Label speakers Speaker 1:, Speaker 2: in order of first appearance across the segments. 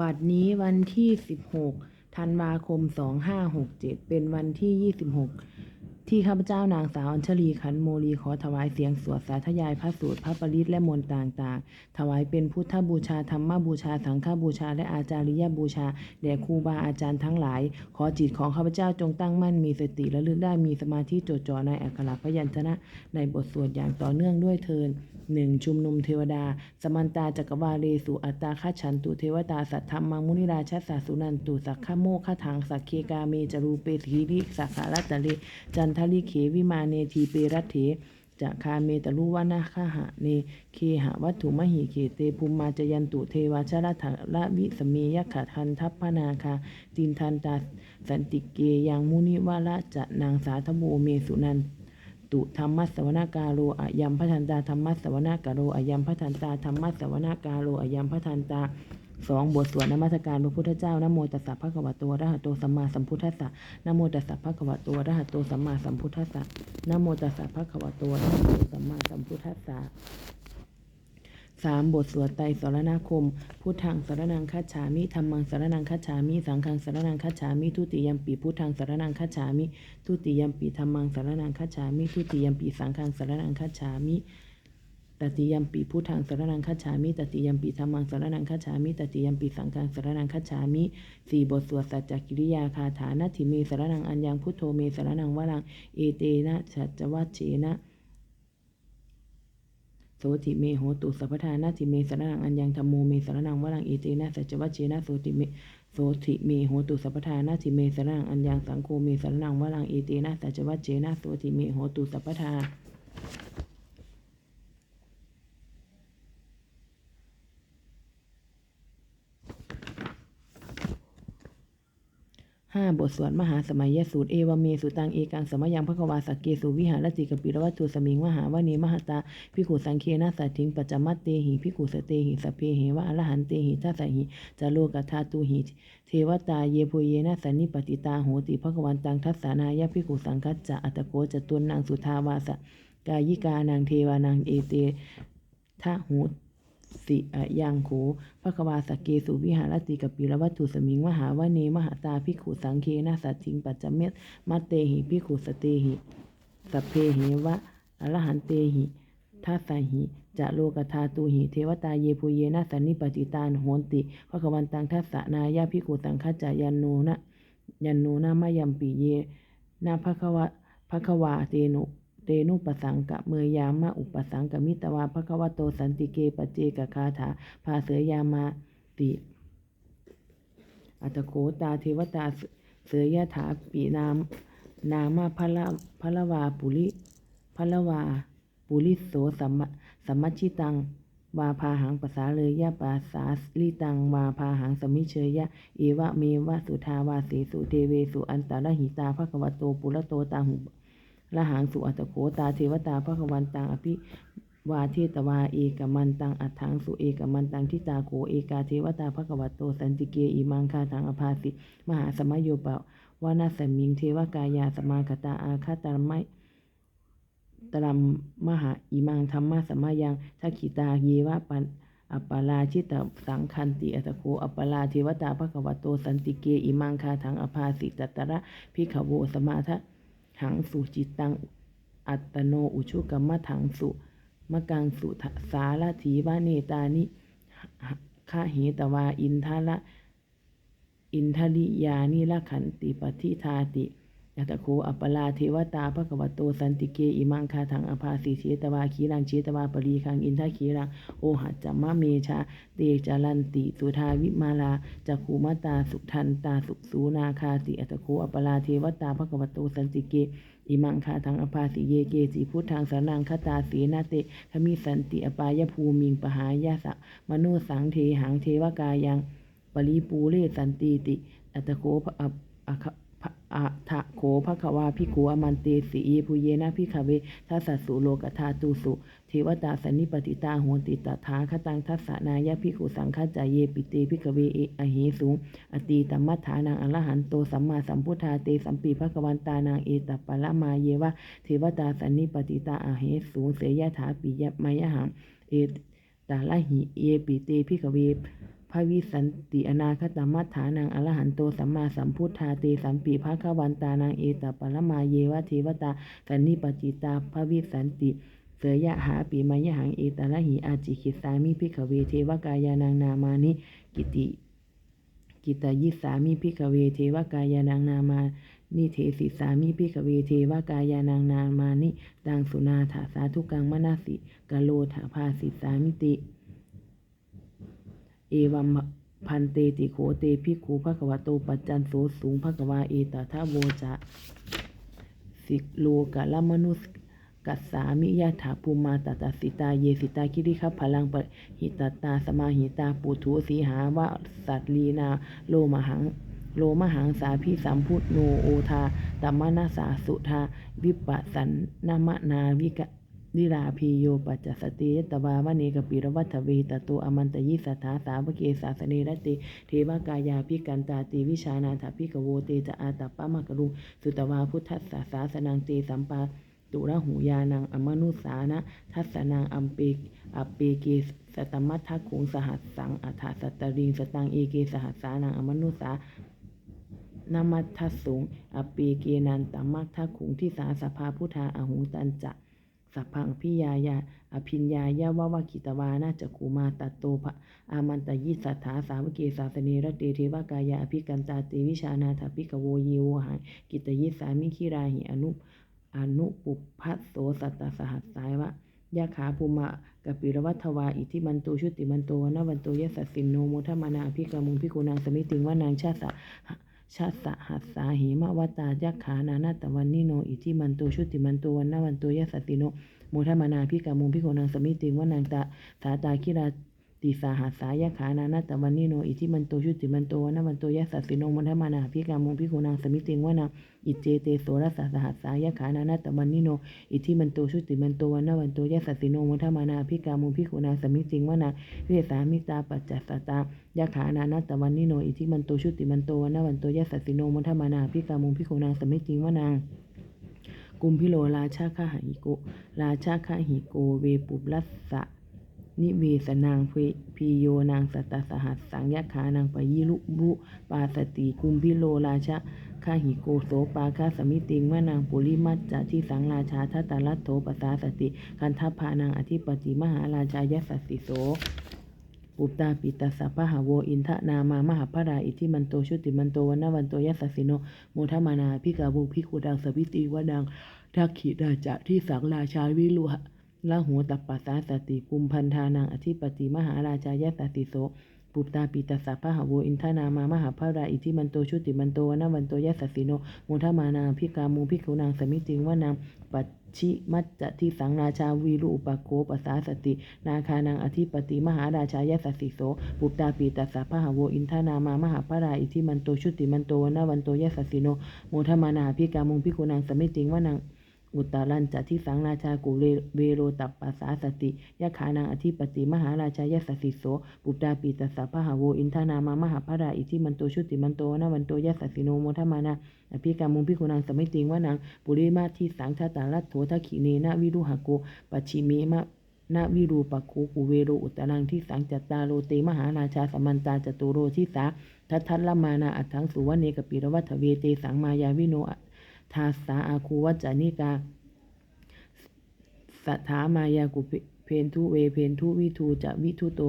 Speaker 1: บัดนี้วันที่ 16 ธันวาคม 2567 เป็นวันที่ 26 ที่ข้าพเจ้านางสาวอัญชลีขันโมลีขอถวายเสียงสวดสาธยายพระสูตรพระปริตและมนต์ต่างๆ ถวายเป็นพุทธบูชาธรรมบูชาสังฆบูชา และอาจาริยบูชาแด่ครูบาอาจารย์ทั้งหลาย ขอจิตของข้าพเจ้าจงตั้งมั่นมีสติและลึกได้มีสมาธิจดจ่อในอักขระพยัญชนะ ในบทสวดอย่างต่อเนื่องด้วยเทินหนึ่งชุมนุมเทวดา สมันตาจักรวาเลสุอัตตาคัฉันตุเทวตาสัทธรรมังมุนิราชสสะสุนันตุสักขโมคถังสักเคกาเมจรูเปทีริสักขารัตตเลจันทลิเขวิมาเนทีเปรัตเถจะคาเมตลุวนาคหะเนเคหะวัตถุมหิเขเตภูมิมาจยันตุเทวาชรถละวิสเมยขะทันทัพพนาคาตินทันตาสันติเกยังมุนิวาละจะนางสาธโบเมสุนันตุธรรมัสวนากาโลอะยัมพัทันตาธรรมัสวนากาโลอะยัมพัทันตาธรรมัสวนากาโลอะยัมพัทันตา สองบทสวดนมัสการพระพุทธเจ้านโมตัสสะภะคะวะโตอะระหะโตสัมมาสัมพุทธัสสะนโมตัสสะภะคะวะโตอะระหะโตสัมมาสัมพุทธัสสะนโมตัสสะภะคะวะโตอะระหะโตสัมมาสัมพุทธัสสะสามบทสวดไตรสรณคม พุทธังสรนังคัจฉามิธรรมังสรนังคัจฉามิ สังฆังสรนังคัจฉามิ ทุติยมปีพุทธังสรนังคัจฉามิ ทุติยมปีธรรมังสรนังคัจฉามิ ทุติยมปีสังฆังสรนังคัจฉามิ ตติยมปีพุทธังสารนังคัจฉามิตติยมปีธรรมังสารนังคัจฉามิตติยมปีสังฆังสารนังคัจฉามิสี่บทสวดสัจจกิริยาคาถานาทิเมสารนังอัญญังพุทโธเมสารนังวรังเอเตนะสัจจวัชเชนะโสติเมโหตุสัพพทานาติเมสารนังอัญญังธรรมโมเมสารนังวรังเอเตนะสัจวัชเชนะโสติเมโสติเมโหตุสัพพทานาติเมสารนังอัญญังสังโฆเมสารนังวรังเอเตนะสัจวัชเชนะโสติเมโหตุสัพพทา ห้าบทสวดมหาสมัยยสูตรเอวเมสุตังเอกังสมยังพระกวาสกเกสุวิหารติกปิรวัตถุสมิงมหาวเนมหตาพิขุสังเคนะสัตถิงปัจจมัตเตหิพิขุสเตหิสเพเหวะอรหันเตหิทัสหิจาโลกธาตุหิเทวตาเยโพเยนะสันนิปติตาโหติพระกวันตังทัสสานายะพิขุสังคัจจะอัตโกจตุนนางสุทาวาสกายิกานางเทวานางเอเตทะหู สิอะยังโขพระควาสกเกสุวิหารติกปิรวัตถุสมิง มหาวเนมหาตาพิขุสังเคนะสัตถิงปัจจเมตมัตเตหิพิขุสเตหิสัพเพเหวะอรหันเตหิทัสสหิจะโลกธาตุหิเทวตาเยภูเยนะสันนิปติตานโหนติพระกวันตังทัสสนายาพิกขุสังคัจจายันโนนะยันโนนะมะยัมปิเยนะภควะภควาเตโน เตนุปสังกะเมยามะอุปสังกมิตวาภควโตสันติเกปเจกคาถาภาเสยามาติอัตโขตาเทวตาเสยถาปีนามนามาพละพละวาปุริพละวาปุริโสสัมมะสัมมชิตังวาพาหังภาษาเลยยะปาสาลิตังวาพาหังสมิเชยยะเอวะเมวะสุทาวาเสสุเทเวสุอันตรหิตาภควโตปุระโตตาหุ ละหังสุอัตโขตาเทวตาพระกวันตังอภิวาเทตวาเอกมันตังอัฏฐังสุเอกมันตังทิตาโขเอกาเทวตาพระกวัตโตสันติเกอิมังคาทังอภาสิ มหาสมัยโยปะวานาสมิงเทวกายาสมาคตาอาคาตรไมตรัมมหาอิมังธรรมะสมายังทักขิตาเยวะปันอัปปาราชิตสังคันติอัตโคอัปปาราเทวตาพระกวัตโตสันติเกอิมังคาทังอภาสิตตระพิขโวสมาทะ หังสุจิตตัง อัตโนอุชุกรรมถังสุมะกังสุสาลถีวะเนตานิฆาเหตวาอินทะละ อินทริยานิละขันติปฏิทาติ ยัตโคอัปปลาเทวตาภควโตสันติเกอิมังคาทังอภาสิเชตวาขีรังเชตวาปรีคังอินทะขีรังโอหัจจมะเมชาเตจารันติสุทาวิมาลาจักขูมาตาสุทันตาสุสูนาคาติอัตโคอัปปลาเทวตาภควโตสันติเกอิมังคาทังอภาสิเยเกจิพุทธังสรนังคตาสีนาเตขมิสันติอปายภูมิงปหายาสะมโนสังเทหังเทวกายังปริปูเรสันติติอัตโคภะอะ อะคะภะอะทะโขภควาพิโขอมันเตสีภูเยนะพิขเวทัสสสุโลกธาตุสุเทวตาสันนิปติตาโหนติตถาคตังทัสสนายะพิขุสังฆจายเยปิเตพิขเวเออเหสุงอตีตัมมัฏฐานังอรหันโตสัมมาสัมพุทธาเตสัมปีภควันตานางเอตปะละมาเยวะเทวตาสันนิปติตาอเหสูงเสยยะถาปิยะมายหังเอตตาละหิเยปิเตพิขเว ระวิสันติอนาคตมัฏฐานังอรหันโตสัมมาสัมพุทธาเตสัมปีภะคะวันตานังเอตปรมาเยวะเทวตาสันนิปจิตาพระวิสันติเสยะหาปีมายหังเอตระหิอาจิคิสามิพิขเวเทวกายานังนามานิกิติกิตายิสามิพิกเวเทวกายานังนามานิเทสิสามิพิกเวเทวกายานังนามานิดังสุนาถาสาธุกังมนาสิกะโลถาภาสิสามิติ วัมพันเตติโขเตภิกขุภควโตปัจจันโสสูงภควาเอตทาโวจะสิโลกะละมนุสกัสสามิยะถาภูมาตตสิตาเยสิตาคิริคัพพลังปหิตตาสมาหิตาปุถุสีหาวะสัตลีนาโลมหังโลมหังสาพิสัมพุทโนโอทาตัมมนาสาสุทาวิปัสสันนามนาวิกะ นิราพีโยปัจจสติยตวาวเนกปิรวัฏเวตโตอมันตยิสัทธาสาวเกสาสเนรติเทวกายาพิกันตาติวิชานาถาพิกโวเตจะอาตัปปะมะกรุสุตวาพุทธัสสะสาสนังเตสัมปาตุระหูยานังอมนุสานะทัสสนังอัมเปกอปเปเกสตมัททะขุงสหัสสังอัฏฐสัตตริงสตังเอเกสหัสสานังอมนุสานามัทสสุงอปปีเกนันตมักทักขุงที่สาสภาพุทธาอหุงตันจะ สัพพังพิยายาอภิญญายาวาวกิตวานาจักขุมาตัตโตภะอามันตยิสัทธาสาวเกสาสเนรเตเทวกายาอภิกันตาเตวิชานาถาภิกโวเยวหังกิตยิสามิคิราหิอนุอนุปุพัสโสสัตตสหัสสายวะยะขาภูมะกปิรวัฏวาอิทิมันโตชุติมันโตวนาวันโตยะสัสสินโนโมทมานาพิกามุงพิกุนางสมิติงวานางชาสะ ชาสะหัสสาหิมะวตายะขานานาตวันนิโน อิทิมันโตชุติมันโตวันนาวันโตยะสติโนโมทมานาพิกามุงพิกุนางสมิติงวานางตาสาตาคิรา ติสาหัสสายขานานาตวันนิโน อิทิมันโตชุติมันโตวนาวันโตยะสัสสิโนโมทมานาพิกามุงพิกุนางสมิติงวานางอิเจเตโสรสสหัสสายขานานาตวันนิโน อิทิมันโตชุติมันโตวนาวันโตยะสัสสิโนมุทมานาพิกามุงพิกุณางสมิจิงวนาเวสามิตาปัจจัสสตายะขานานาตวันนิโน อิทิมันโตชุติมันโตวนาวันโตยะสัสสิโนมุทมานาพิกามุงพิกุณางสมิจิงวนากุมพิโลราชาคาหิโก ราชาคาหิโก เวปุปลัสสะ นิเวสนางพีโยนางสัตสหัสสังยะขานางปยิลุบุปาสติกุมพิโลราชาคาหิโกโสปาคาสมิติงวานางปุริมัจจะที่สังราชาทัตตลัตโถปสาสติคันทัพพานางอธิปติมหาราชายสัสสิโสปุตตาปิตาสัพพะหาโวอินทะนามามหาพราอิทิมันโตชุติมันโตวันนาวันโตยัสสสิโนโมทมานาพิกาบุพิกุดังสวิติวดังทักขิดาจะที่สังราชาวิลุหะ ละหัวตัปปัสสาสติกุมพันธานังอธิปติมหาราชายสัสสิโสปุตตาปิตสัพพะหาโวอินทนามามหาพราอิทิมันโตชุติมันโตวันาวันโตยัสสสิโนโมทมานาพิกามูพิกุนางสมิติงวานางปัจฉิมัจจะที่สังราชาวีรุอุปโคปสาสติ นาคานังอธิปติมหาราชายสัสสิโสปุตตาปีตัสสะพะหาโวอินทานามามหาปราอิทิมันโตชุติมันโตวนาวันโตยสัสสิโนโมทมานาพิกามุงพิกุนางสมิติงวานัง อุตตรันจะที่สังราชากุเวโรตัปปัสสาสติยะขานังอธิปติมหาราชายสสสิโสปุตตาปีตัสสะพะหาโวอินทานามามหาปราอิทิมันโตชุติมันโตนาวันโตยสสสิโนโมทมานาอภิกามุงพิกุนางสมิติงวานังปุริมาที่สังชาตาลัตโถทักขิเนนะวิรุหโกปัจฉิเมมะนาวิรูปโคกุเวโรอุตรังที่สังจัตตาโรเตมหาราชาสมันตาจตุโรทิสาทัทัลมานาอัถังสุวเนกปิรวัฏเวเตสังมายาวิโน ทาสาอาคูวัจจานิกาสัทามายากุเพนทุเวเพนทุวิทูจะวิทุโต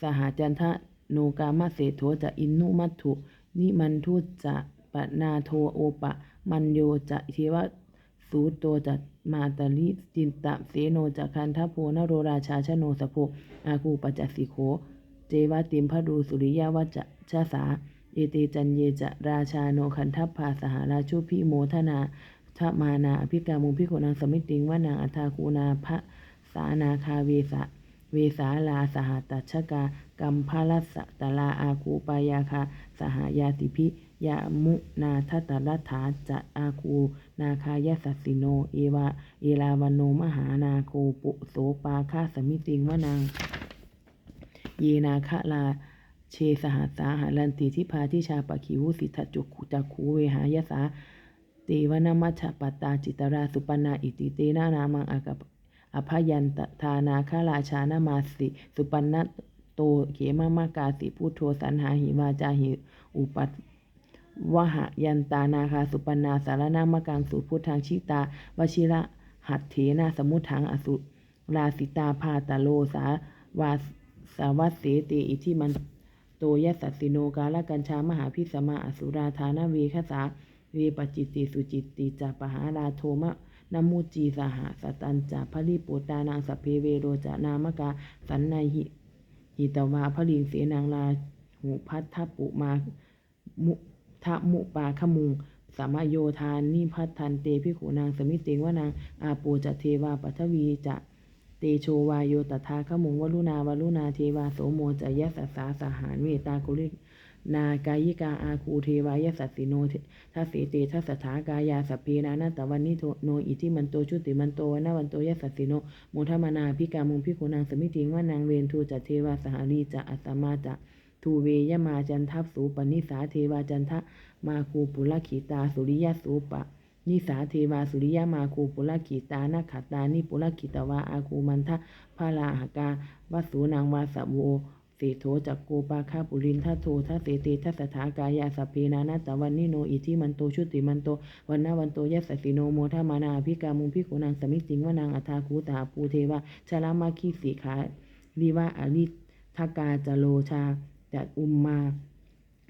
Speaker 1: สหจันทะโนกามะเสโทจะอินนุมัตถุ นิมันทุจะปนาโทโอปะ มันโยจะเทวสูตโตจะมาตาลิจินตะเสโนจะคันทโพนโรราชาชโนสโพอาคูปจจสิโขเจวะติมพดูสุริยาวัจจะชาสา เอเตจันเยจะราชาโนคันทัพพาสหราชุพิโมทนาทมานาอภิกามุพิโกนังสมิติงวานางอัทาคูนาพระสานาคาเวสะเวสาลาสหตัชกากัมพาลสตลาอาคูปายาคาสหายาติพิยามุนาทัตรัฐาจะอาคูนาคายสัสสิโน เอวาเอลาวันโนมหานาโคปุโสปาคาสมิติงวานางเยนาคะลา เชสหัสสาหารันติทิพาทิชาปะคิวสิทธจุกุจักขูเวหายสาเตวนามัชฌปตาจิตราสุปนาอิติเตนานามังอากปอภยันตทานาคาราชานามาสิสุปันนโตโตเขมามากาสิพุทโธสันหาหิวาจาหิอุปัตวหยันตานาคาสุปนาสารนามกังสุพุทธังชิตาวชิระหัตเถนาสมุทังอสุราสิตาพาตาโลสาวาสวัสเสเตอิทิมัน โตยัสสิโนกาลกัญชามหาพิสมาอสุราธานาเวคสาเวปจิตติสุจิตติจาปหาราโทมะนมุจีสหสตันจะพลิปุตานังสพเพเวโรจะนามกาสันนายหิหิตวาพลิงเสนางลาหูพัททปุมามุทะมุปาขมุงสามโยธานนิพัทธันเตพิขุนางสมิติงวานางอาปูจะเทวาปัทวีจะ เตโชวายโยตถาขมุงวลุนาวลุนาเทวาโสโมจะยะสสาสหารเวตาคุรินากายิกาอาคูเทวายสัสสิโนทัสเสเตทัสสถากายาสพเพนานาตวันนิโทโนอิทิมันโตชุติมันโตวนาวันโตยสัสสิโนโมทมานาพิกามุงพิกุนางสมิติงว่านางเวนทูจะเทวาสหารีจะอัตตมาจะทูเวยมาจันทัพสูปนิสาเทวาจันทะมาคูปุลขีตาสุริยสูปะ นิสาเทวาสุริยมาคูปุลขีตานาขัตานิปุลขีตวาอาคูมันทะพาลาหกาวัสูนางวาสโวเสโทจักโกปาคาปุรินทัโททัเสเตทัสถากายาสเพนานาตวันนิโนอิทิมันโตชุติมันโตวันนาวันโตยัสสิโนโมทามานาภิกามุงพิโกนางสมิติงวานางอัทาคูตาปูเทวาชลามาคีสีขาลีวาอริทกาจโลชาจัดอุมมา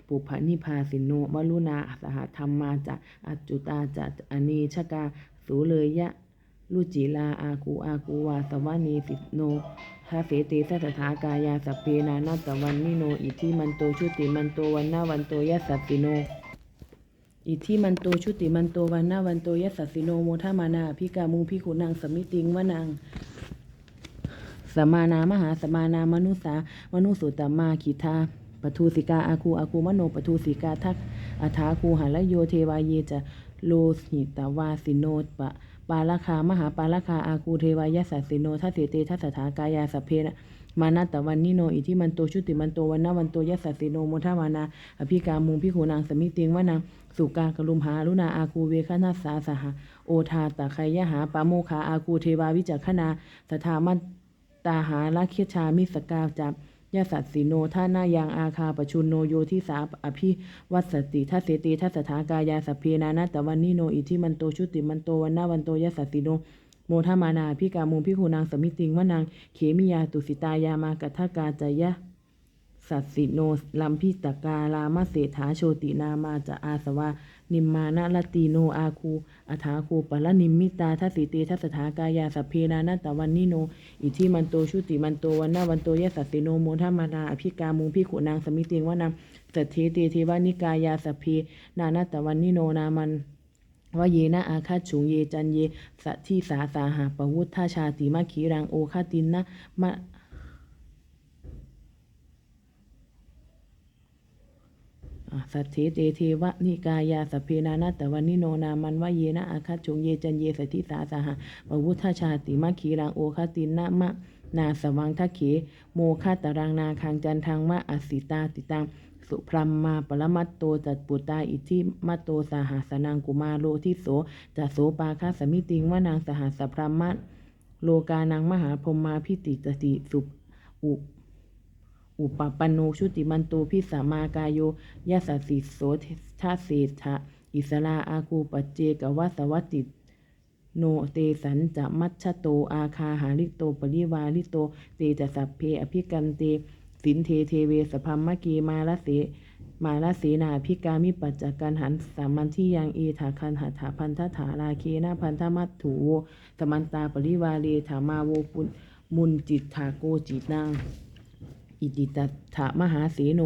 Speaker 1: ปุพนิพาสินโนวลุนาสหธรรมมาจะอจุตาจะอเนชกาสูเลยะลุจิลาอากูอากูวาสวานีสิโนทาเสเตสัสถากายาสเพนานาตวันนิโน อิทิมันโตชุติมันโตวันนาวันโตยัสสสิโน อิทิมันโตชุติมันโตวันนาวันโตยัสสสิโนโมทามานาพิกามุงพิขุนางสมิติงวานางสมานามหาสมานามนุสามนุสุตตมาขิทา ปทุสิกาอาคูอาคูมโนปทุสิกาทักอัฐาคูหะละโยเทวาเยจะโลหิตวาสิโนปะปาลคามหาปาลคาอาคูเทวายสสสิโนทัสเสเตทัสสถากายาสเพนะมานาตวันนิโนอิทิมันโตชุติมันโตวันนาวันโตยัสสิโนโมทามานาอภิกามุงพิโขนางสมิติงวานางสุกากลุมหาลุนาอาคูเวคนาสาสหะโอทาตะไคยหาปาโมคาอาคูเทวาวิจักขณาสถามัตตาหาลักเคชามิสกาจับ ยาสัตสีโนท่านายังอาคาปชุนโนโยที่สาอภิวัตสติทัสเสติทัสสถากายาสพเพนานาตะวันนิโนอิทิมันโตชุติมันโตวันนาวันโตยาสัตสีโนโมทามานาพิกามุงพิคูนางสมิติงวานางเขมิยาตุสิตายามากัทกาจยะสัตสิโนลัมพิตกาลามะเศรษฐาโชตินามาจะอาสวา นิมมานะลตีโนอาคูอัฐาคูปะละนิมมิตาทัสสิเตทัสสถากายาสัพเพนานาตวันนิโน อิทิมันโตชุติมันโตวันนาวันโตยะสัสสิโนโมทามานาอภิกามุงพิขุนางสมิติงวานางสัทเทเตเทวานิกายาสัพเพนานาตวันนิโนนามันวเยนะอาคาฉุงเยจันเยสัทธิสาสาหาปวุฒาชาติมะขีรังโอคาตินนะมะ อ่า สัทเทเตเทวะนิกายาสเพนานาตวันนิโนนามันวะเยนะอาคัจจงเยจันเยสติสาสหะปวุฒชาติมะขีรังโอคตินนะมะนาสวังทะเขโมฆะตรังนาคังจันทังมะอสิตาติตังสุพรัมมาปรมัตโตจัตปุตตาอิทิมัตโตสหสนังกุมาโลทิโสจัสโสปาคาสมิติงวานางสหสพรัมมะโลกานังมหาพรหมาพิติจติสุอุ อุปปันโนชุติมันโตพิสามากายโยยะสสสิโสทาเศธะอิสลาอาคูปัจเจกวัสวัติโนเตสันจะมัชชโตอาคาหาริโตปริวาริโตเตจะสัพเพอภิกันเตสินเทเทเวสพัมมะเกมาลเสมาลเสนาพิกามิปัจจกันหันสามันที่ยังเอถาคันหัถาพันธถาราเคนาพันธมัตถุโวสมันตาปริวาเรถามาโวปุณมุนจิตถาโกจิตนาง อิติตัตถมหาเสโน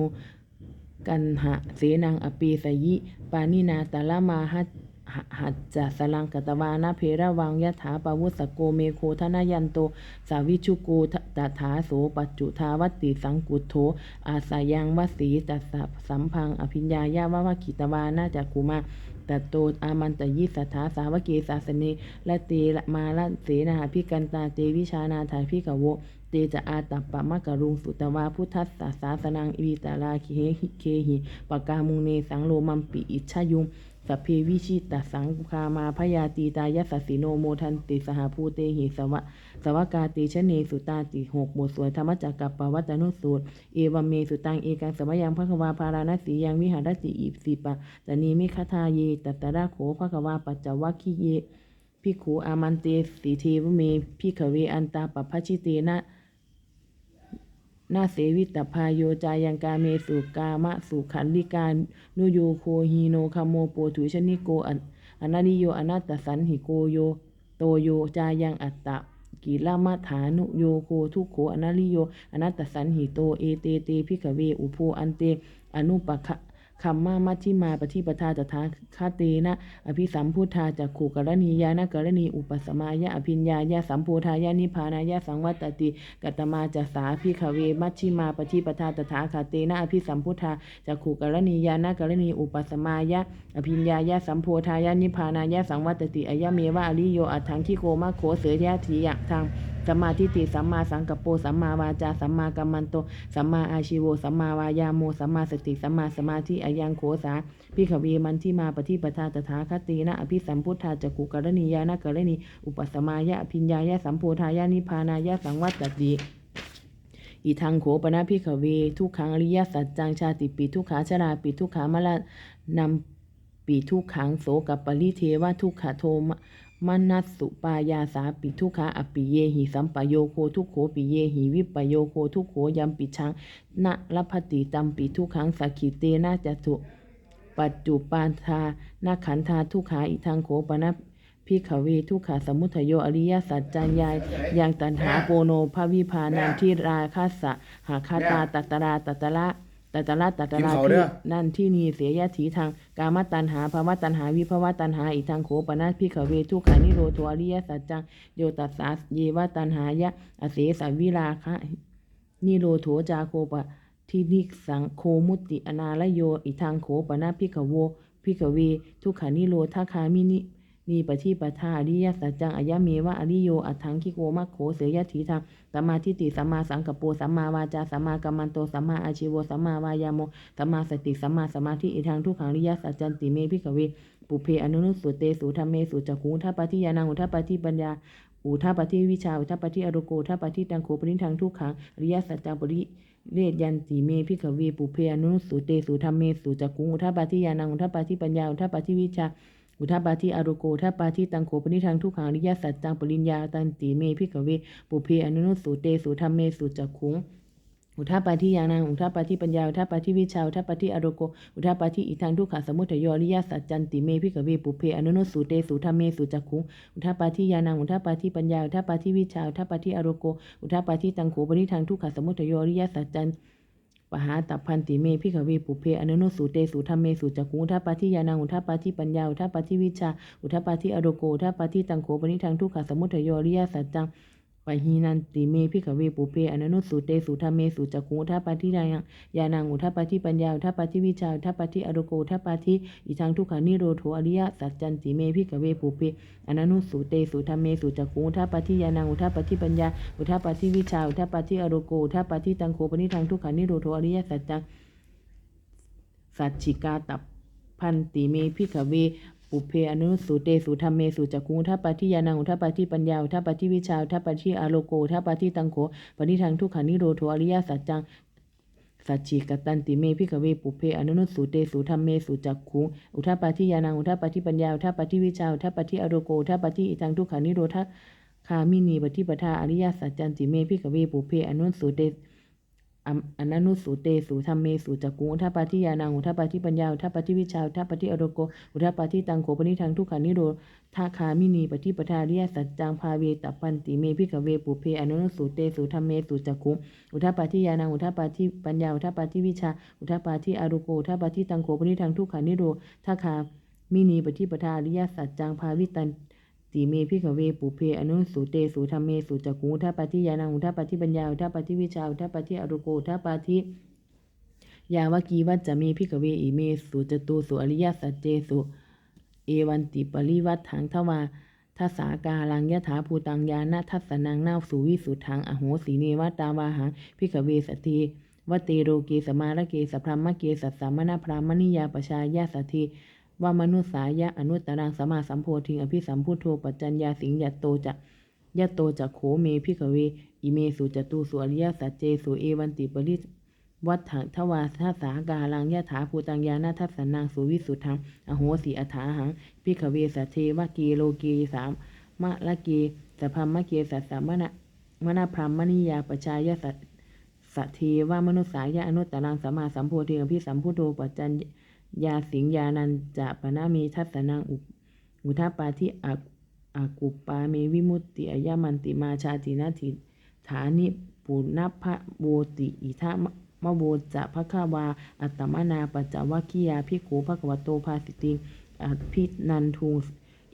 Speaker 1: กันหะเสนังอปีสยิ ปานินาตาละมาหัหัจจะสลังกตวานาเพระวังยถาปวุสโกเมโคทนายันโต สาวิชุโกตถาโสปัจจุทาวติสังกุโถอาสายังวสีตัสสัมพังอภิญญายาวาวกิตวานาจักุมาตัตโตอามันตยิสัทธาสาวเกสาสเนและเตละมาละเสนาพิกันตาเตวิชานาถาพิกโว เตจะอาตัปปะมะกะรุงสุตวาพุทธัสสะสาสนังอิวิตาลาเคหิเคหิปะกามุงเนสังโลมัมปิอิชายุงสัพเพวิชิตสังคามาพยาตีตายสสสิโนโมทันติสหภูเตหิสวะสวากาติชเนสุตาติหกบทสวดธรรมจักกับปวัตนุสูตร เอวเมสุตังเอกังสมยังพระควาพาราณสียังวิหารติอิสิปะตนีมิคทาเยตัตระโขพระควาปัจจวัคคิเยพิขูอามันเตสีเทวเมพิขเวอันตาปปชิเตนะ นาเสวิตพายโยจายังกาเมสุกามะสุขันลิการนุโยโคฮีโนคโมโปถุชนิโกอันนานิโยอนาตสันหิโกโย โตโยจายังอัตตะกิลมาฐานุโยโคทุโขอนาลิโยอนัตตสันหิโตเอเตเตพิกเวอุโพอันเตอนุปะคะ คัมมามัชชิมาปฏิปทาตถาคาเตนะ อภิสัมพุทธาจักขุกรณียานกรณีอุปสมายะอภิญญายะสัมโพธายะนิพานายะสังวัตติกัตมาจะสาพิขเวมัชชิมาปฏิปทาตถาคาเตนะอภิสัมพุทธาจักขุกรณียานกรณีอุปสมายะอภิญญายะสัมโพธายะนิพานายะสังวัตติอายะเมวะอริโยอัตถังคิโกมะโขเสยยะทียะทาง สัมมาทิฏฐิสัมมาสังกัปโปสัมมาวาจาสัมมากัมมันโตสัมมาอาชิโวสัมมาวายาโมสัมมาสติสัมมาสมาธิอายังโขสาพิขเวมันที่มาปฏิปทาตถาคตินะอภิสัมพุทธาจักุกรณียานกรณีอุปสมายะอภิญญายะสัมโพธายะนิพานายะสังวัตติอีทังโขปนะพิขเว ทุกขังอริยสัจจังชาติปิทุกขาชราปิทุกขามละนำปิทุกขังโสกับปริเทวทุกขโทม มนัสสุปายาสาปิทุขาอปิเยหิสัมปโยโคทุโขปิเยหิวิปโยโคทุโขยัมปิชังนะรพติตัมปิทุขังสักขิเตนะจตุปัจจุปานธานาขันธาทุขาอิทังโขปนะพิขเวทุขาสมุทโยอริยสัจจัญญายังตันหาโปโนภวิพานันทิราคาสะหาคาตาตัตตราตัตตระ ตัตตระตัตตรา
Speaker 2: กินเขา
Speaker 1: ที่
Speaker 2: เด้อ
Speaker 1: นั่นที่นีเสียยะถีทางกามตันหาภาวะตันหาวิภาวะตันหาอิทังโขปนะพิขเวทุกขานิโรธอริยสัจจังโยตัสสาเยวะตันหายะอเสสวิราคะนิโรโถจาโคปะทินิสังโคมุตติอนาลโยอิทางโขปนะพิขโวพิขเวทุกขานิโรธาคามินิ นีปฏิปทาอริยสัจจังอายะเมวะอริโยอัถังคิโกมะโขเสยถีทางสัมมาทิฏฐิสัมมาสังกปโปสัมมาวาจาสัมมากัมมันโตสัมมาอาชิวสัมมาวายาโมสัมมาสติสัมมาสมาธิอิทังทุกขังอริยสัจจันติเมพิขเวปุเพอนุนุสุเตสุธรรมเมสุจักขุทัปปะทิยานังอุทัปปะทิปัญญาอุทัปปะทิวิชาอุทัปปะทิอรุโกทัปปะทิตังโขปนิทังทุกขังอริยสัจจังปริเรศยันติเมพิขเวปุเพอนุสุเตสุธรรมเมสุจักขุอุทัปปทิยานังอุทัปปทิปัญญาอุทัปปทิวิชา อุทัปปะทิอารุโกทัปปะทิตังโขปนิทังทุกขังริยสัจจังปริญญาตันติเมพิขเวปุเพอนุนุสุเตสุธรรมเมสุจักขุงอุทาปาทิยานังอุทาปาทิปัญญาอุทาปาทิวิชาอุทาปาทิอโรโกอุทาปาทิอิทังทุกขสมุทยอริยสัจจันติเมพิกเวปุเพอนุโนสุเตสุธรรมเมสุจักขุงอุทาปาทิยานังอุทาปาทิปัญญาอุทาปาทิวิชาอุทาปาทิอโรโกอุทาปาทิตังโขปนิทังทุกขสมุทยอริยสัจจัน ปหาตัพพันติเมพิขเวปุเพอนุโนสูเตสูธรรมเมสูจักขุอุทาปาทิยานังอุทาปาทิปัญญาอุทาปาทิวิชา อุทาปาทิอโรโกอุทปาทิตังโขปนิทังทุกขสมุทโยอริยสัจจัง ปะหีนันติเมพิขเวปุเพอนันุสุเตสุธรรมเมสุจักุทัปปทิยายังยานังอุทัปปทิปัญญาอุทัปปทิวิชาอุทัปปทิอโรโกอุทัปปทิอิทังทุกขานิโรโธอริยสัจจันติเมพิขเวปุเพอนันุสุเตสุธรรมเมสุจักุทัปปทิยานังอุทัปปทิปัญญาอุทัปปทิวิชาอุทัปปทิอโรโกอุทัปปทิตังโขปนิทังทุกขานิโรโธอริยสัจจังสัจฉิกาตับพันติเมพิขเว ปุเพอนุสุเตสุธรรมเมสุจักขุทัปปิยานังอุทัปปิปัญญาอุทัปปิวิชาอุทัปปิอโลโกอุทัปปิตังโขปณิทังทุกขานิโรโธอริยสัจจังสัจฉิกตันติเมพิขเวปุเพอนุนุสุเตสุธรรมเมสุจักขุอุทัปปิยานังอุทัปปิปัญญาอุทัปปิวิชาอุทัปปิอโลโกอุทัปปฏิอิทังทุกขานิโรธคามินีปฏิปทาอริยสัจจันติเมพิขเวปุเพอนุสุเต อัมอนันุสุเตสุธรรมเมสุจักกุอุทัปปาทิยานังอุทัปปาทิปัญญาอุทัปปาทิวิชาอุทัปปาทิอโรโกอุทัปปาทิตังโขปนิทังทุกขานิโรธาคามินีปฏิปทาเริยสัจจังภาเวตปันติเมพิกเวปุเพอนุนุสุเตสุธรรมเมสุจักกุอุทัปปาทิยานังอุทัปปาทิปัญญาอุทัปปาทิวิชาอุทัปปาทิอโรโกอุทัปปาทิตังโขปนิทังทุกขานิโรธาคามินีปฏิปทาเริยสัจจังภาวิตัน ติเมพิขเวปุเพอนุสุเตสุธรรมเมสุจักขุทัปปฏิยานังทัปปฏิปัญญาทัปปฏิวิชาทัปปฏิอรุโกทัปปฏิยาวกีวัจจะเมพิขเวอิเมสุจตุสุอริยสัจเจสุ เอวันติปริวัตถังทวาทัสสากาลังยะถาภูตังยานะทัสนังนาสุวิสุทังอโหสีเนวตาวาหังพิขเวสตีวเตโรเกสมาระเกสพรหมเกสัสสามนาพรามณิยาปชายาสตี ว่ามนุษสายะอนุตตรังสมมาสัมโพธิงอภิสัมพุทโธปัจจัญญาสิงยัตโตจะยะโตจะโขเมพิกเวอิเมสุจตุสุอริยสัจเจสุเอวันติปริวัฏฐทวาทัสสากาลังยะถาภูตังยานาทัสนังสุวิสุทธังอโหสิอัฐาหังพิกเวสัทเทวะกีโลกีสามมะละเกสัพพมะเกสัสสมะนะมะนะพรหมนิยาปชายะสัตสเทวามนุษสายะอนุตตรังสัมมาสัมโพธิงอภิสัมพุทโธปัจจัญญา ยาสิงญานันจะปนามีทัสสนังอุอุทาปาทิอาอากุปปาเมวิมุตติอายามันติมาชาตินาทิฐานิปุณพะโวติอิทามะโวจะภควา อัตตมนาปัจจวัคคียาภิกขุภควโตภาสิติงอภินันทุง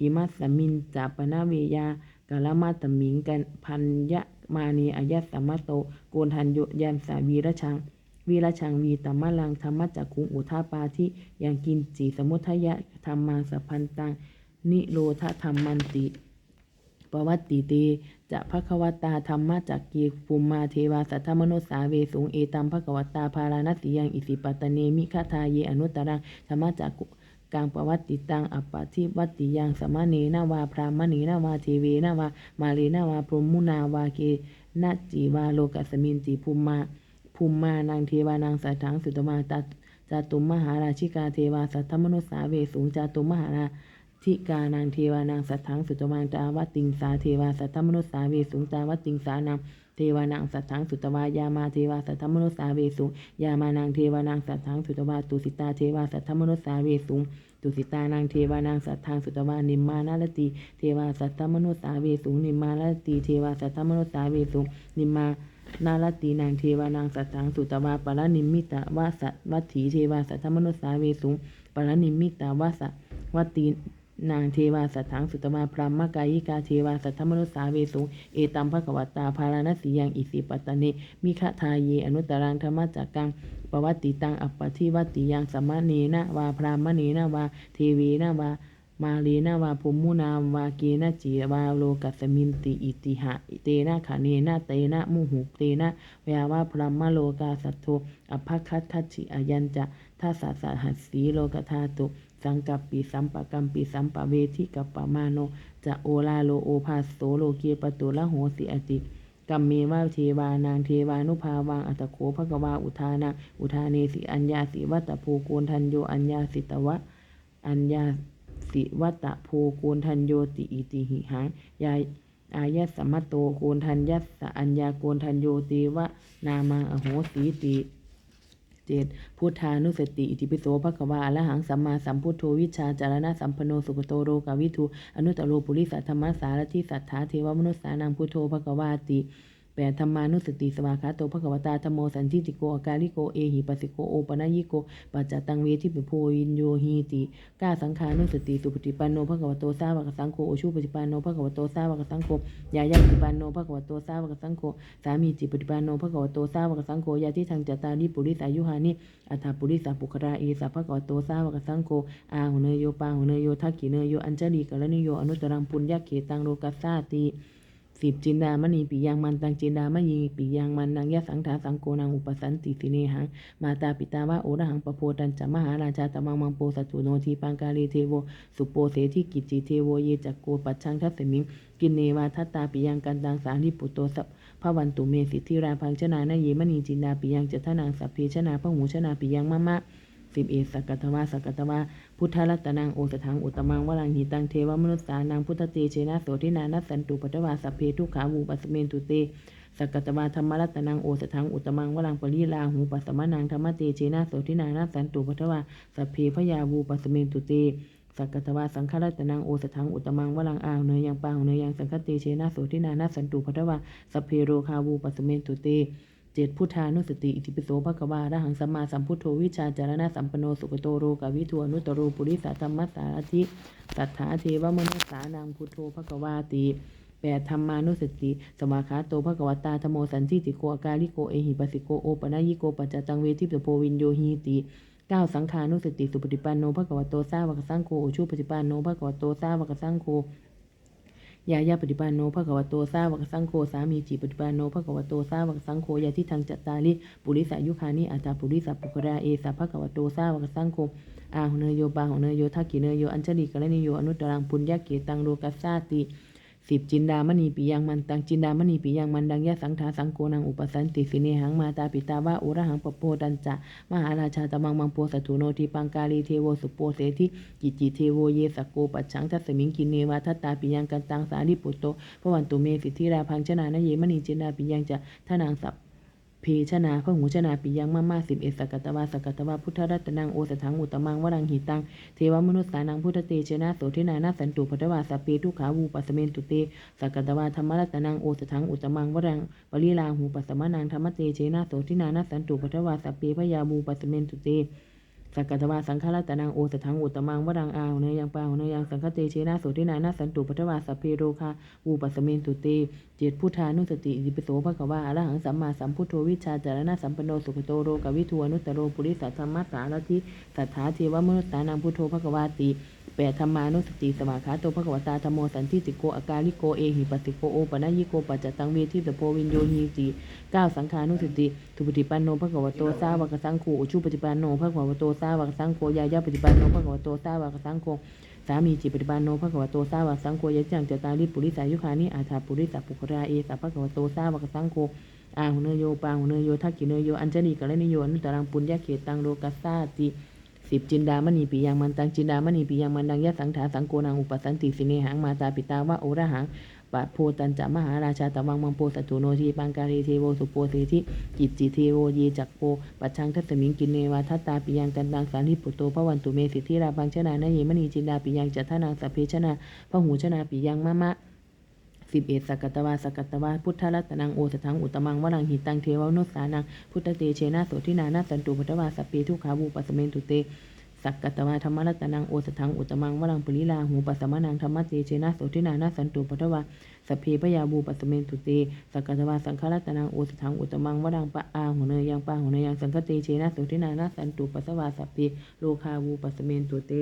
Speaker 1: อิมัสมินจะปนาเวยากาลมาตมิงกันพันยะมานีอายัสมมะโตโกนทันโยยันสาวีระชัง วีระชังวีตัมมะลังธรรมจักขุงอุทาปาทิยังกินจีสมุทยะธรรมังสัพพันตัง นิโรธธรรมมันติปวัตติเตจะภควตาธรรมจักกีปุมมาเทวาสัทธมโนสาเวสุงเอตัมภควตาภาราณสิยังอิสิปตเนมิคทาเยอนุตตรังธรรมจักกุกังปวัตติตังอัปปทิวัตติยังสมะเนนาวาพรามณีนาวาเทเวนาวามาเลนาวาพรหมุนาวาเกนะจีวาโลกัสมินติภูมิมา ภูมิมานังเทวานังสัทธังสุตมาตาจาตุมมหาราชิกาเทวาสัทธมโนสาเวสุงจาตุมมหาราทิกานางเทวานางสัทธังสุตวังจาวัตติงสาเทวาสัทธมนุสาเวสุงจาวัตติงสานางเทวานางสัทธังสุตวายามาเทวาสัทธมนุสาเวสุงยามานางเทวานางสัทธังสุตวาตุสิตาเทวาสัทธมนุสาเวสุงตุสิตานางเทวานางสัทธังสุตวานิมมานาลติเทวาสัทธมนุสาเวสุงนิมมานาลติเทวาสัทธมนุสาเวสุงนิมมา นาลตีนางเทวานางสัตถังสุตวาปรนิมิตาวาสวัตถีเทวาสัทธมนุสสาเวสุงปรนิมิตาวาสวัตตีนางเทวาสัทถังสุตวาพรหมกายิกาเทวาสัทธมนุสสาเวสุงเอตัมภกวตาภารณสียังอิสิปตเนมิขทาเยอนุตตรังธรรมจักกังปวัตติตังอัปปทิวัตติยังสัมมาเนนะวาพรหมเนนะวาเทเวนะวา มาลีนาวาภูมุนาวาเกนะจีวาโลกัสมินติอิติหะเตนะขาเนนะเตนะมุหุเตนะเวาวาพรหมโลกาสัตโธอภัคัตทัชิอายัญจะทัสสะสหัสสีโลกธาตุสังกัปปิสัมปะกัมปิสัมปะเวทิกัปปะมาโนจะโอลาโลโอภาสโสโลเกปตุละโหสิอติกัมเมวาเทวานางเทวานุภาวังอัตโขภกวาอุทานาอุทาเนสิอัญญาสิวัตตภูโกนทันโยอัญญาสิตวะอัญญา สิวัตตะโพโกนทันโยติอิติหิหังยาอายะสมมตโตโกนทันยัสสะอัญญาโกนทันโยติวะนามังอโหสีติเจ็ดพุทธานุสติ อิติปิโสภควาอรหังสัมมาสัมพุทโธวิชาจารณะสัมปนโนสุขโตโรกาวิทูอนุตตโรปุริสัทธรรมสารทิสัทธาเทวมนุสสานังพุทโธภควาติ แปดธรรมานุสติสวากาโตภควตาธรรมโมสันทิติโกอาการิโกเอหิปัสสิโกโอปะนยิโกปัจจตังเวทิปโพยินโยหีติก้าสังขานุสติสุปฏิปันโนภควโตสาวกสังโฆโอชุปฏิปันโนภควโตสาวกสังโฆยายาปฏิปันโนภควโตสาวกสังโฆสามีจิปฏิปันโนภควโตสาวกสังโฆยาทิทังจตาริปุริสายุหานิอัฏฐปุริสาปุคราเอสาภควโตสาวกสังโฆอาหุเนโยปาหุเนโยทักขิเนโยอัญจลีกะละนิโยอนุตตรังปุญญาเขตังโลกัสสาติ สิบจินดามณีปิยังมันตังจินดามณีปิยังมันนังยะสังถาสังโกนังอุปสันติสิเนหังมาตาปิตาวะโอระหังปโพตันจะมหาราชาตมังมังโปสัตตุโนทีปังกาลีเทโวสุโปเสทิกิจจิเทโวเยจักโกปัจชังทัสสมิงกินเนวาทัตตาปิยังกันตังสาริปุตโตสัพพระวันตุเมสิทธิราพังชนานาเยมณีจินดาปิยังจัทนางสัพเพชนาพหูชนาปิยังมะมะสิบเอสักกัตวาสักกัตวา พุทธรัตนังโอสถังอุตมังวรังหิตังเทวมนุษสานังพุทธเตเชนะโสทินานัสสันตุปัตวาสัพเพทุขาวูปัสเมนตุเตสกัตวาธรรมรัตนังโอสถังอุตมังวรังปรีลาหูปัสมานังธรรมเตเชนะโสทินานัสสันตุปัตวาสัพเพพยาวูปัสเมนตุเตสักกัตวาสังฆรัตนังโอสถังอุตมังวรังอาเนยยังปางเนยยังสังฆเตเชนะโสทินานัสสันตุปัตวาสเพโรคาวูปัสสเมนตุเต เจ็ดพุทธานุสติอิติปิโสภควาระหังสัมมาสัมพุทโธวิชาจารณะสัมปโนสุขโตโรกาวิทูอนุตตโรปุริสธรรมสารทิสัทธาเทวมนุสานังพุทโธภควาติแปดธรรมานุสติสวากขาโตภควตาธโมสันทิติโกอาการิโกเอหิปัสสิโกโอปะนยิโกปัจจตังเวทิปโพวินโยหีติเก้าสังขานุสติสุปฏิปันโนภควโตสาวกสังโฆอุชุปฏิปันโนภควโตสาวกสังโฆ ยายาปฏิปันโนภะกวโตสาวกสังโฆสามีจิปฏิปันโนภะกวโตสาวกสังโฆยาทิทังจัตตาลิปุริสายุคานิอัตตาปุริสัปุกราเอสะภะกวโตสาวกสังโฆอาหุเนโยบาหุเนโยทักขิเนโยอัญชลีกะระนิโยอนุตตรังปุญญเกตังโลกัสซาติ สิบจินดามณีปิยังมันตังจินดามณีปิยังมันดังยะสังทาสังโกนังอุปสันติสิเนหังมาตาปิตาวะอุระหังปปโพดันจะมหาราชาตมังมังโปสัตถุโนทีปังกาลีเทโวสุโปเสธิกิจิเทโวเยสโกปัจฉังทัสมิงกินเนวาทัตตาปิยังกันตังสาริปุตโตพระวันตุเมสิทธิราพังชนะนเยมณีจินดาปิยังจะทนางสัพ เพชนาพระหูชนาปิยังมามาสิบเอสกัตวาสกัตวาพุทธรัตนังโอสถังอุตมังวรังหิตังเทวมนุษสานังพุทธเตชนะโสทินานาสันตุพัทวาสเปทุขาวูปัสเมนตุเตสกัตวาธรรมรัตนังโอสถังอุตมังวรังปริลาหูปัสมานังธรรมเตเชนะโสทินานาสันตุพัทวาสพเปพยาบูปัสเมนตุเต สักกัตวาสังฆรัตนังโอสถังอุตมังวรังอาวเนยังปาเนยังสังฆเตเชนะโสทินานาสันตุปัทวาสัพเพโรคาอูปัสเมนตุตีเจตพุทธานุสติอิปิโสภะควาอรหังสัมมาสัมพุทโววิชาจารณะสัมปโนสุขโตโรกวิทวนุตโรปุริสัทธรรมสารทิสัทธาเทวมนุตตานังพุทโธภะควาติ แปดธรรมานุสติสมาขาโตภควตาธรรมโมสันติติโกอากาลิโกเอหิปัสสิโกโอปนะยิโกปัจจตังเวทิตโพวินโยหีติเก้าสังขานุสติทุปฏิปันโนภควโตสาวกสังโฆอุชุปฏิปันโนภควโตสาวกสังโฆยายาปฏิปันโนภควโตสาวกสังโฆสามีจิตปฏิปันโนภควโตสาวกสังโฆยะจังจตาริปุริสายุคานิอาถาปุริสัพปุคราเอสะภควโตสาวกสังโฆอาหุเนโยปาหุเนโยทักขิเนโยอัญชลีกะระนิโยอนุตตรังปุญญาเขตังโลกัสสาติ สิบจินดามณีปิยังมันตังจินดามณีปิยังมันดังยะสังถาสังโกนังอุปสันติสิเนหังมาตาปิตาวะโอระหังปะโพตันจะมหาราชาตวังมังโปสัตุโนทีปังการีเทโวสุโปเสทิกิจจิเทโวเยจักโปปัจชังทัสสมิงกินเนวาทัตตาปิยังกันตังสาริปุตโตพระวันตุเมสิทธิราพังชนานเยมณีจินดาปิยังจัทนางสัพเพชนาพหูชนาปิยังมะมะ สิบเอ็ดสกกัตวาสกกัตวาพุทธรัตนังโอสถังอุตมังวรังหิตังเทวานุสานังพุทธเตเชนะโสทินานาสันตุพุทธวาสพเปทุขาวูปัสเมนตุเตสักกัตวาธรรมรัตนังโอสถังอุตมังวรังปุริลาหูปัสมานังธรรมเตเชนะโสทินานาสันตุพุทธวาสพเพยาบูปัสเมนตุเตสักกัตวาสังฆรัตนังโอสถังอุตมังวรังปะอาหุเนยยังปะหุเนยยังสังฆเตเชนะโสทินานาสันตุปัสวาสพเพโลคาวูปัสเมนตุเต